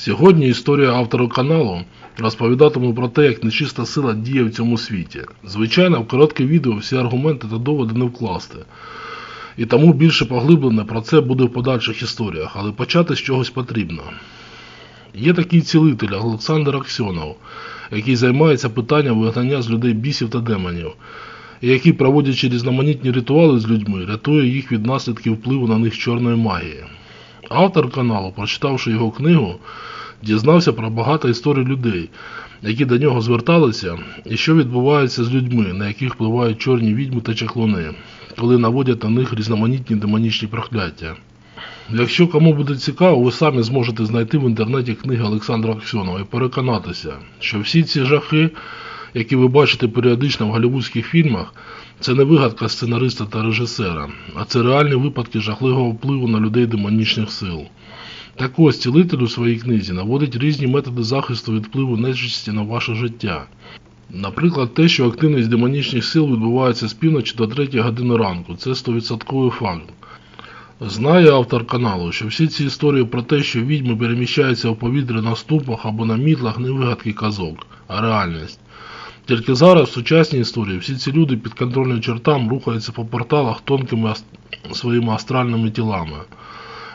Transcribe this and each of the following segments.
Сьогодні історія автора каналу розповідатиме про те, як нечиста сила діє в цьому світі. Звичайно, в коротке відео всі аргументи та доводи не вкласти. І тому більше поглиблене про це буде в подальших історіях, але почати з чогось потрібно. Є такий цілитель Олександр Аксьонов, який займається питанням вигнання з людей бісів та демонів, і який, проводячи різноманітні ритуали з людьми, рятує їх від наслідків впливу на них чорної магії. Автор каналу, прочитавши його книгу, дізнався про багато історій людей, які до нього зверталися, і що відбувається з людьми, на яких впливають чорні відьми та чаклуни, коли наводять на них різноманітні демонічні прокляття. Якщо кому буде цікаво, ви самі зможете знайти в інтернеті книги Олександра Аксьонова і переконатися, що всі ці жахи, які ви бачите періодично в голівудських фільмах, це не вигадка сценариста та режисера, а це реальні випадки жахливого впливу на людей демонічних сил. Так ось цілитель у своїй книзі наводить різні методи захисту від впливу нечисті на ваше життя. Наприклад, те, що активність демонічних сил відбувається з півночі до 3 години ранку, це 100% факт. Знає автор каналу, що всі ці історії про те, що відьми переміщаються у повітря на ступах або на мітлах, не вигадки казок, а реальність. Тільки зараз, в сучасній історії, всі ці люди під контрольним чертам рухаються по порталах тонкими своїми астральними тілами.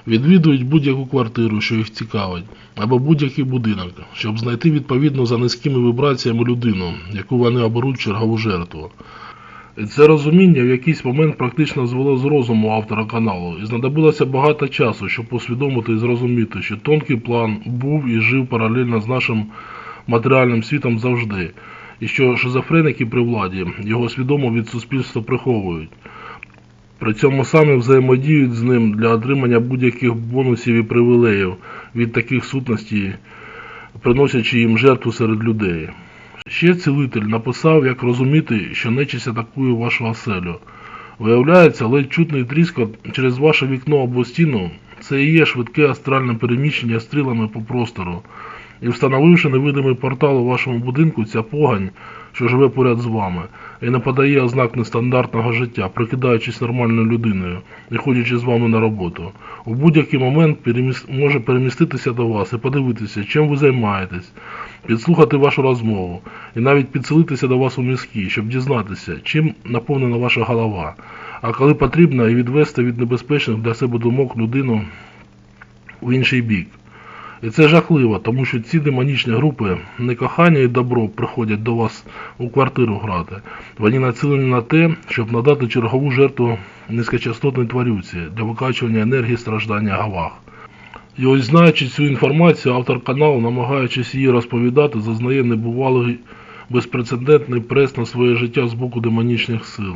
Відвідують будь-яку квартиру, що їх цікавить, або будь-який будинок, щоб знайти відповідно за низькими вібраціями людину, яку вони оберуть чергову жертву. І це розуміння в якийсь момент практично звело з розуму автора каналу, і знадобилося багато часу, щоб усвідомити і зрозуміти, що тонкий план був і жив паралельно з нашим матеріальним світом завжди, і що шизофреники при владі його свідомо від суспільства приховують. При цьому самі взаємодіють з ним для отримання будь-яких бонусів і привілеїв від таких сутностей, приносячи їм жертву серед людей. Ще цілитель написав, як розуміти, що нечисть атакує вашу оселю. Виявляється, ледь чутний тріскот через ваше вікно або стіну це і є швидке астральне переміщення стрілами по простору. І встановивши невидимий портал у вашому будинку, ця погань, що живе поряд з вами, і не подає ознак нестандартного життя, прикидаючись нормальною людиною і ходячи з вами на роботу, у будь-який момент переміс... може переміститися до вас і подивитися, чим ви займаєтесь, підслухати вашу розмову і навіть підселитися до вас у мізки, щоб дізнатися, чим наповнена ваша голова, а коли потрібно, і відвести від небезпечних для себе думок людину в інший бік. І це жахливо, тому що ці демонічні групи не кохання і добро приходять до вас у квартиру грати. Вони націлені на те, щоб надати чергову жертву низькочастотній тварюці для викачування енергії страждання гавах. І ось знаючи цю інформацію, автор каналу, намагаючись її розповідати, зазнає небувалий безпрецедентний прес на своє життя з боку демонічних сил,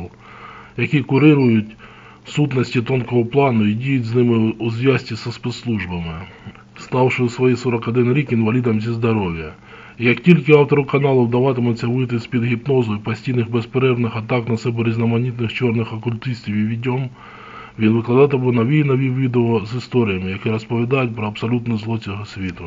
які курирують сутності тонкого плану і діють з ними у зв'язці зі спецслужбами ставши у свої 41 рік інвалідом зі здоров'я. Як тільки автору каналу вдаватиметься вийти з-під гіпнозу і постійних безперервних атак на себе різноманітних чорних окультистів і відьом, він викладатиме нові і нові відео з історіями, які розповідають про абсолютне зло цього світу.